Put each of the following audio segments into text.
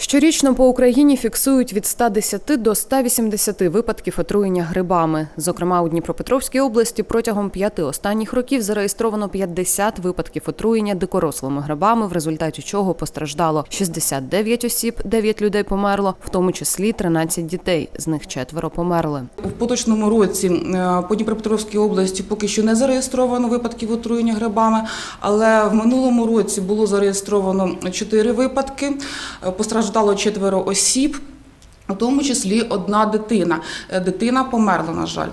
Щорічно по Україні фіксують від 110 до 180 випадків отруєння грибами. Зокрема, у Дніпропетровській області протягом п'яти останніх років зареєстровано 50 випадків отруєння дикорослими грибами, в результаті чого постраждало 69 осіб, 9 людей померло, в тому числі 13 дітей. З них четверо померли. В поточному році е, по Дніпропетровській області поки що не зареєстровано випадків отруєння грибами, але в минулому році було зареєстровано 4 випадки. Е, Постраждало четверо осіб. У тому числі одна дитина. Е, Дитина померла, на жаль.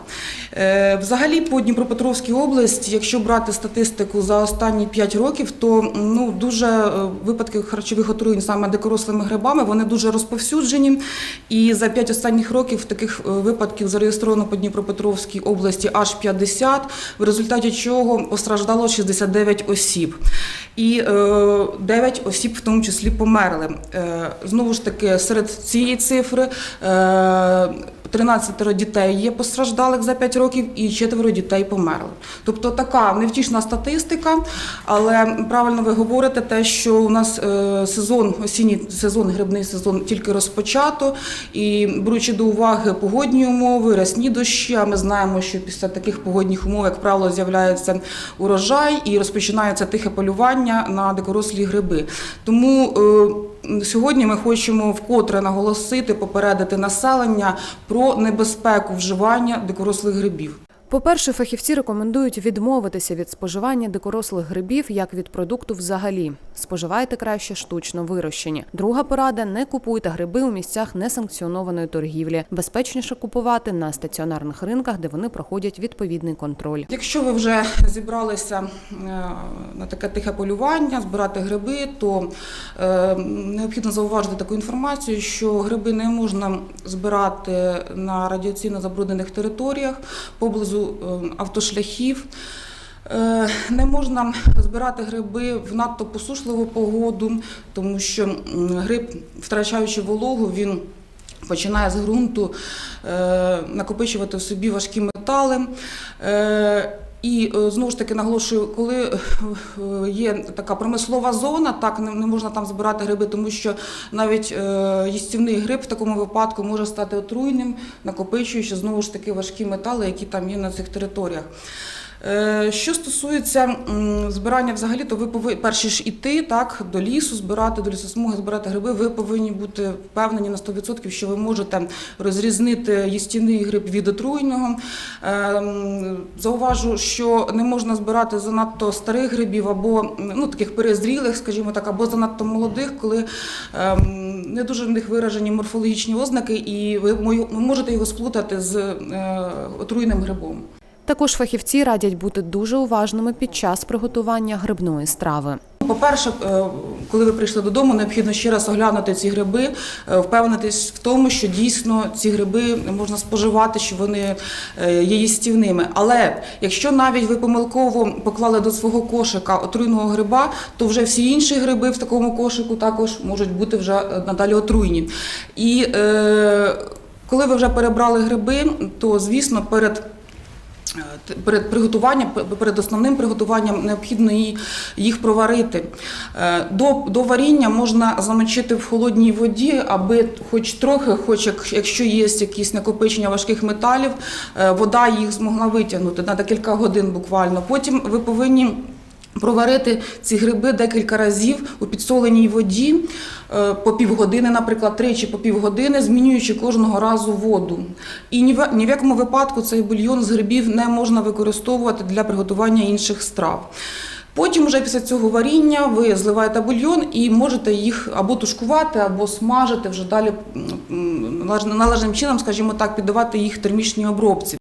Е, Взагалі, по Дніпропетровській області, якщо брати статистику за останні 5 років, то ну дуже е, випадки харчових отруєнь саме дикорослими грибами вони дуже розповсюджені. І за 5 останніх років таких випадків зареєстровано по Дніпропетровській області аж 50, в результаті чого постраждало 69 осіб. І е, 9 осіб в тому числі померли. Знову ж таки, серед цієї цифри е, 13 дітей є постраждалих за 5 років і четверо дітей померли. Тобто така невтішна статистика, але правильно ви говорите те, що у нас е, сезон, осінній сезон, грибний сезон тільки розпочато, і беручи до уваги погодні умови, рясні дощі, а ми знаємо, що після таких погодних умов, як правило, з'являється урожай і розпочинається тихе полювання на дикорослі гриби. Тому е, сьогодні ми хочемо вкотре наголосити, попередити населення про небезпеку вживання дикорослих грибів. По-перше, фахівці рекомендують відмовитися від споживання дикорослих грибів як від продукту взагалі. Споживайте краще штучно вирощені. Друга порада не купуйте гриби у місцях несанкціонованої торгівлі. Безпечніше купувати на стаціонарних ринках, де вони проходять відповідний контроль. Якщо ви вже зібралися е, на таке тихе полювання, збирати гриби, то е, необхідно зауважити таку інформацію, що гриби не можна збирати на радіаційно забруднених територіях поблизу автошляхів. Е, Не можна збирати гриби в надто посушливу погоду, тому що гриб, втрачаючи вологу, він починає з ґрунту е, накопичувати в собі важкі метали. Е, і е, знову ж таки наголошую, коли е, є така промислова зона, так не можна там збирати гриби, тому що навіть е, їстівний гриб в такому випадку може стати отруйним, накопичуючи знову ж таки важкі метали, які там є на цих територіях. Е, Що стосується збирання взагалі, то ви повинні перші ж іти так до лісу, збирати до лісосмуги, збирати гриби. Ви повинні бути впевнені на 100%, що ви можете розрізнити їстівний гриб від отруйного. Е, Зауважу, що не можна збирати занадто старих грибів або ну таких перезрілих, скажімо так, або занадто молодих, коли е, не дуже в них виражені морфологічні ознаки, і ви можете його сплутати з отруйним грибом. Також фахівці радять бути дуже уважними під час приготування грибної страви. По-перше, е, коли ви прийшли додому, необхідно ще раз оглянути ці гриби, е, впевнитись в тому, що дійсно ці гриби можна споживати, що вони е, є їстівними. Але якщо навіть ви помилково поклали до свого кошика отруйного гриба, то вже всі інші гриби в такому кошику також можуть бути вже надалі отруйні. І е, коли ви вже перебрали гриби, то звісно перед Перед приготуванням, перед основним приготуванням необхідно їх проварити. Е, До, до варіння можна замочити в холодній воді, аби хоч трохи, хоч як- якщо є якісь накопичення важких металів, е, вода їх змогла витягнути на декілька годин буквально. Потім ви повинні проварити ці гриби декілька разів у підсоленій воді е, по півгодини, наприклад, тричі по півгодини, змінюючи кожного разу воду. І ні в, якому випадку цей бульйон з грибів не можна використовувати для приготування інших страв. Потім, вже після цього варіння, ви зливаєте бульйон і можете їх або тушкувати, або смажити вже далі належним чином, скажімо так, піддавати їх термічній обробці.